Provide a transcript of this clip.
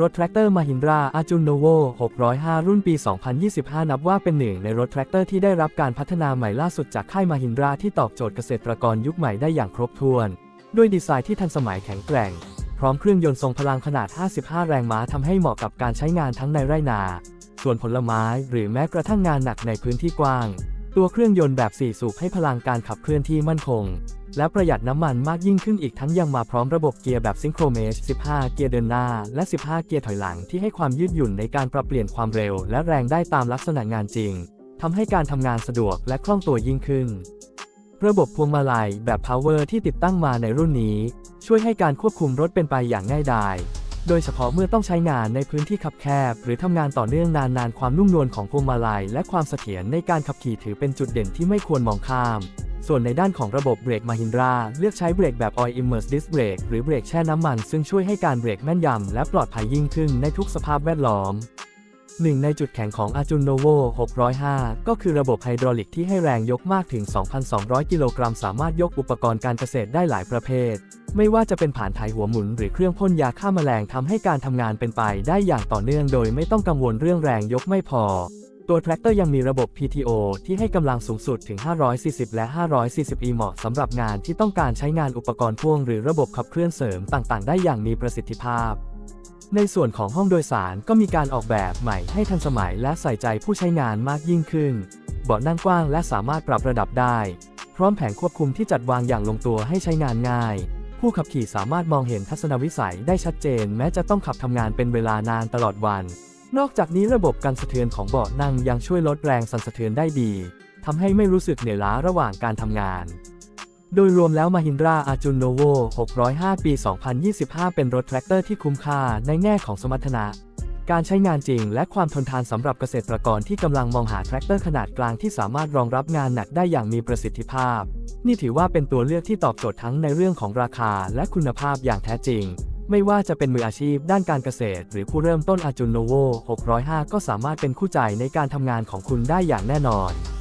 รถแทรกเตอร์มาฮินราอาจุนโนโว605 รุ่นปี 2025 นับว่าเป็นหนึ่งในรถแทรกเตอร์ที่ได้รับการพัฒนาใหม่ล่าสุดจากค่ายมาฮินราที่ตอบโจทย์เกษตรกรยุคใหม่ได้อย่างครบถ้วน ด้วยดีไซน์ที่ทันสมัยแข็งแกร่ง พร้อมเครื่องยนต์ทรงพลังขนาด 55 แรงม้าทำให้เหมาะกับการใช้งานทั้งในไร่นาสวนผลไม้หรือแม้กระทั่งงานหนักในพื้นที่กว้าง ตัวเครื่องยนต์แบบ 4 สูบให้พลังการขับเคลื่อนที่มั่นคง และประหยัดน้ำมันมากยิ่งขึ้นอีกทั้งยังมาพร้อมระบบเกียร์แบบซิงโครเมช15 เกียร์เดินหน้า และ 15 เกียร์ถอยหลังที่ให้ความยืดหยุ่นในการปรับเปลี่ยนความเร็ว และแรงได้ตามลักษณะงานจริงทำให้การทำงานสะดวกและคล่องตัวยิ่งขึ้น ระบบพวงมาลัยแบบ Power ที่ติดตั้งมาในรุ่นนี้ ช่วยให้การควบคุมรถเป็นไปอย่างง่ายดายโดยเฉพาะเมื่อต้องใช้งานในพื้นที่คับแคบ หรือทำงานต่อเนื่องนานๆ ความนุ่มนวลของพวงมาลัยและความเสถียรในการขับขี่ถือเป็นจุดเด่นที่ไม่ควรมองข้าม ส่วนในด้านของระบบเบรกมาฮินราเลือกใช้เบรกแบบ Oil Immerse Disc Brake หรือเบรกแช่น้ำมัน ซึ่งช่วยให้การเบรกแม่นยำและปลอดภัยยิ่งขึ้นในทุกสภาพแวดล้อมหนึ่งในจุดแข็งของอาจุนโนโว605 ก็คือระบบไฮดรอลิกที่ให้แรงยกมากถึง 2,200 กิโลกรัม สามารถยกอุปกรณ์การเกษตรได้หลายประเภท ไม่ว่าจะเป็นผ่านถ่ายหัวหมุนหรือเครื่องพ่นยาฆ่าแมลงทำให้การทำงานเป็นไปได้อย่างต่อเนื่องโดยไม่ต้องกังวลเรื่องแรงยกไม่พอ ตัวแทรกเตอร์ยังมีระบบ PTO ที่ให้กำลังสูงสุดถึง 540 และ 540 e เหมาะสำหรับงานที่ต้องการใช้งานอุปกรณ์พ่วงหรือระบบขับเคลื่อนเสริมต่างๆ ได้อย่างมีประสิทธิภาพ ในส่วนของห้องโดยสารก็มีการออกแบบใหม่ให้ทันสมัยและใส่ใจผู้ใช้งานมากยิ่งขึ้น เบาะนั่งกว้างและสามารถปรับระดับได้ พร้อมแผงควบคุมที่จัดวางอย่างลงตัวให้ใช้งานง่าย ผู้ขับขี่สามารถมองเห็นทัศนวิสัยได้ชัดเจน แม้จะต้องขับทำงานเป็นเวลานานตลอดวัน นอกจากนี้ระบบกันสะเทือนของเบาะนั่งยังช่วยลดแรงสั่นสะเทือนได้ดีทำให้ไม่รู้สึกเหนื่อยล้าระหว่างการทำงาน โดยรวมแล้วมาฮินราอาจุนโนโว605 ปี 2025 เป็นรถแทรกเตอร์ที่คุ้มค่าในแง่ของสมรรถนะ การใช้งานจริงและความทนทานสำหรับเกษตรกรที่กำลังมองหาแทรกเตอร์ขนาดกลางที่สามารถรองรับงานหนักได้อย่างมีประสิทธิภาพ นี่ถือว่าเป็นตัวเลือกที่ตอบโจทย์ทั้งในเรื่องของราคาและคุณภาพอย่างแท้จริง ไม่ว่าจะเป็นมืออาชีพด้านการเกษตร หรือผู้เริ่มต้นอาจุนโนโว605 ก็สามารถเป็นคู่ใจในการทำงานของคุณได้อย่างแน่นอน